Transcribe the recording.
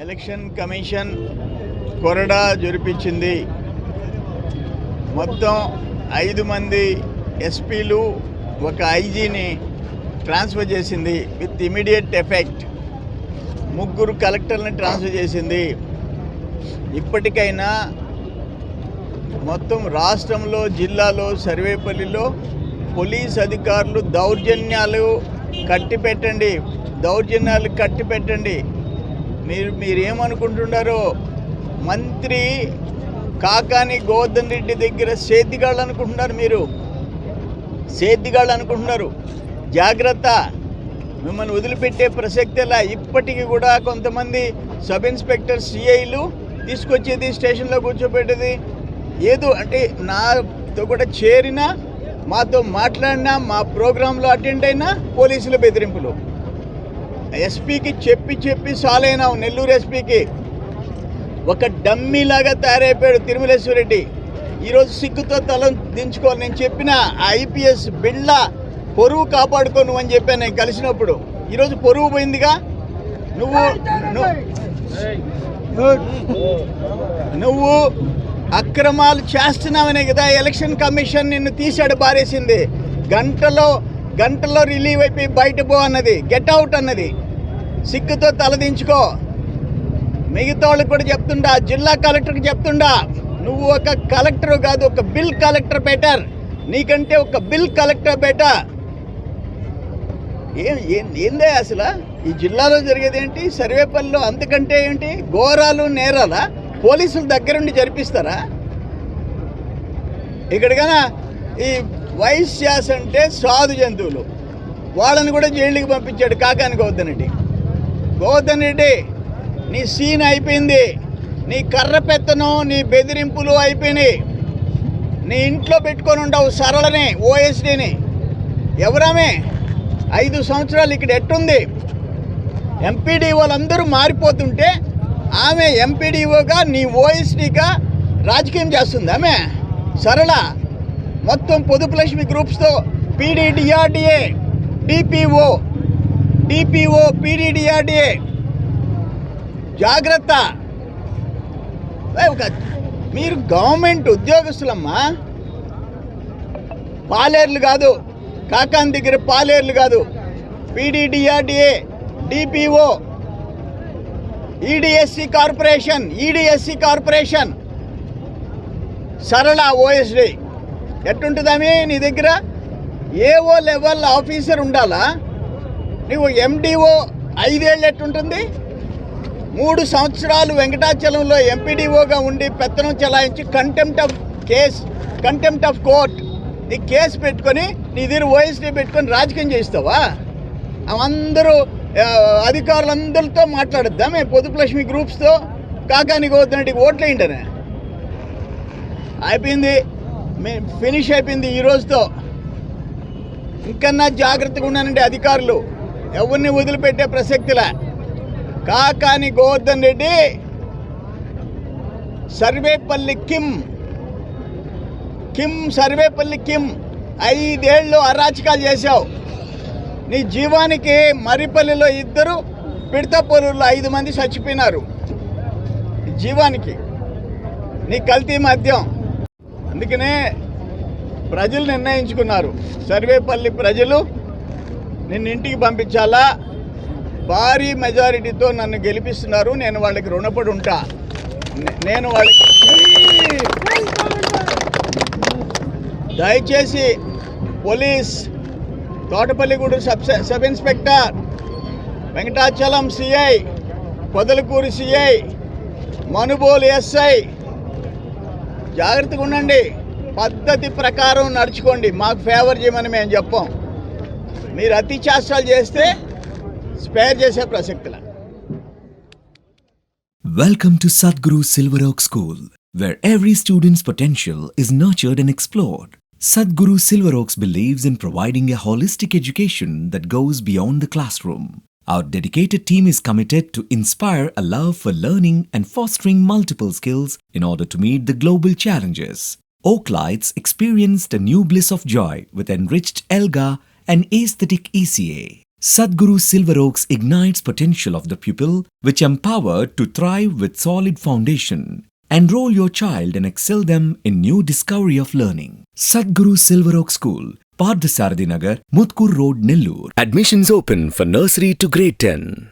Election commission కొరడా జరిపించింది. మొత్తం ఐదు మంది ఎస్పీలు ఒక ఐజీని ట్రాన్స్ఫర్ చేసింది విత్ ఇమీడియట్ ఎఫెక్ట్. ముగ్గురు కలెక్టర్ని ట్రాన్స్ఫర్ చేసింది. ఇప్పటికైనా మొత్తం రాష్ట్రంలో జిల్లాలో సర్వేపల్లిలో పోలీస్ అధికారులు దౌర్జన్యాలు కట్టి పెట్టండి దౌర్జన్యాలు కట్టి పెట్టండి మీరు మీరేమనుకుంటున్నారో మంత్రి కాకాని గోవర్ధన్ రెడ్డి దగ్గర సేద్దిగాళ్ళు అనుకుంటున్నారు మీరు. సేద్దిగాళ్ళు అనుకుంటున్నారు జాగ్రత్త. మిమ్మల్ని వదిలిపెట్టే ప్రసక్తిలా ఇప్పటికీ కూడా కొంతమంది సబ్ ఇన్స్పెక్టర్ సిఐలు తీసుకొచ్చేది స్టేషన్లో కూర్చోబెట్టేది. ఏదో అంటే నాతో కూడా చేరినా మాతో మాట్లాడినా మా ప్రోగ్రాంలో అటెండ్ అయినా పోలీసుల బెదిరింపులు. ఎస్పీకి చెప్పి చెప్పి సాలైనావు నెల్లూరు ఎస్పీకి. ఒక డమ్మీలాగా తయారైపోయాడు తిరుమలేశ్వరరెడ్డి. ఈరోజు సిగ్గుతో తల దించుకోవాలి. నేను చెప్పిన ఐపీఎస్ బిళ్ళ పొరుగు కాపాడుకో నువ్వు అని చెప్పాను నేను కలిసినప్పుడు. ఈరోజు పొరుగు పోయిందిగా? నువ్వు నువ్వు- అక్రమాలు చేస్తున్నావనే కదా ఎలక్షన్ కమిషన్ నిన్ను తీసాడు బారేసింది. గంటలో గంటలో రిలీవ్ అయిపోయి బయట పో అన్నది. గెట్ అవుట్ అన్నది. సిగ్గుతో తలదించుకో మిగతా వాళ్ళకి కూడా చెప్తుండా జిల్లా కలెక్టర్కి చెప్తుండా నువ్వు ఒక కలెక్టర్ కాదు ఒక బిల్ కలెక్టర్ బెటర్. నీకంటే ఒక బిల్ కలెక్టర్ బెటర్. ఏం ఏం ఏందే అసలు? ఈ జిల్లాలో జరిగేది ఏంటి సర్వేపల్లిలో అంతకంటే ఏంటి? ఘోరాలు నేరాలా? పోలీసులు దగ్గరుండి జరిపిస్తారా? ఇక్కడికైనా ఈ వైశ్యాస్ అంటే సాధు జంతువులు. వాళ్ళని కూడా జైలుకి పంపించాడు కాకానికి వద్దనండి. రెడ్డి రెడ్డి నీ సీన్ అయిపోయింది. నీ కర్ర పెత్తను నీ బెదిరింపులు అయిపోయినాయి. నీ ఇంట్లో పెట్టుకొని ఉండవు సరళని ఓఎస్డీని ఎవరామే? ఐదు సంవత్సరాలు ఇక్కడ ఎట్టుంది? ఎంపీడీ వాళ్ళందరూ మారిపోతుంటే ఆమె ఎంపీడీఓగా నీ ఓఎస్డీగా రాజకీయం చేస్తుంది ఆమె. సరళ మొత్తం పొదుపు Lakshmi గ్రూప్స్తో PD DRDA DPO DPO PD DRDA జాగ్రత్త. మీరు గవర్నమెంట్ ఉద్యోగస్తులమ్మా. పాలేర్లు కాదు కాకాన్ దగ్గర పాలేర్లు కాదు. PD DRDA DPO ED SC corporation ED SC corporation. Sarala OSD ఎట్టుంటుందామే నీ దగ్గర? ఏఓ లెవెల్ ఆఫీసర్ ఉండాలా? నువ్వు ఎండిఓ ఐదేళ్ళు ఎట్టుంటుంది? మూడు సంవత్సరాలు వెంకటాచలంలో ఎంపీడీఓగా ఉండి పెత్తనం చెలాయించి contempt of case contempt of court నీ కేసు పెట్టుకొని నీ దగ్గర ఓఎస్డీ పెట్టుకొని రాజకీయం చేస్తావా అందరూ అధికారులందరితో మాట్లాడుద్దాం? మేము పొదుపు లక్ష్మి గ్రూప్స్తో కాకానికి గోవర్ధన్ ఓట్లు ఏంటనే అయిపోయింది. మే ఫినిష్ అయిపోయింది ఈరోజుతో ఇంకన్నా జాగ్రత్తగా ఉన్నానండి అధికారులు. ఎవరిని వదిలిపెట్టే ప్రసక్తిలా కాకాని గోవర్ధన్ రెడ్డి సర్వేపల్లి కిమ్. కిమ్ సర్వేపల్లి కిమ్. ఐదేళ్ళు అరాచకాలు చేశావు. నీ జీవానికి మరిపల్లిలో ఇద్దరు పిడతపూరులో ఐదు మంది చచ్చిపోయినారు. జీవానికి నీ కల్తీ మద్యం. అందుకనే ప్రజలు నిర్ణయించుకున్నారు. సర్వేపల్లి ప్రజలు నిన్న ఇంటికి పంపించాలా? భారీ మెజారిటీతో నన్ను గెలిపిస్తున్నారు. నేను వాళ్ళకి రుణపడి ఉంటా. నేను వాళ్ళకి దయచేసి police Thotapalligudur sub sub inspector Venkatachalam CI Podalakuru CI Manubolu SI జాగ్రత్తగా ఉండండి. పద్ధతి ప్రకారం నడుచుకోండి. మాకు ఫేవర్ చేయమని మేము చెప్పాం. మీరు అతి చేష్టాలు చేస్తే స్పేర్ చేసే ప్రసక్తిలా Welcome to Sadhguru Silver Oak School, where every student's potential is nurtured and explored. Sadhguru Silver Oaks believes in providing a holistic education that goes beyond the classroom. Our dedicated team is committed to inspire a love for learning and fostering multiple skills in order to meet the global challenges. Oaklights experienced a new bliss of joy with enriched ELGA and aesthetic ECA. Sadhguru Silver Oaks ignites potential of the pupil, which empowered to thrive with solid foundation. Enroll your child and excel them in new discovery of learning. Sadhguru Silver Oak School, Pardasarthi Nagar, Mutkur Road, Nellore. Admissions open for nursery to grade 10.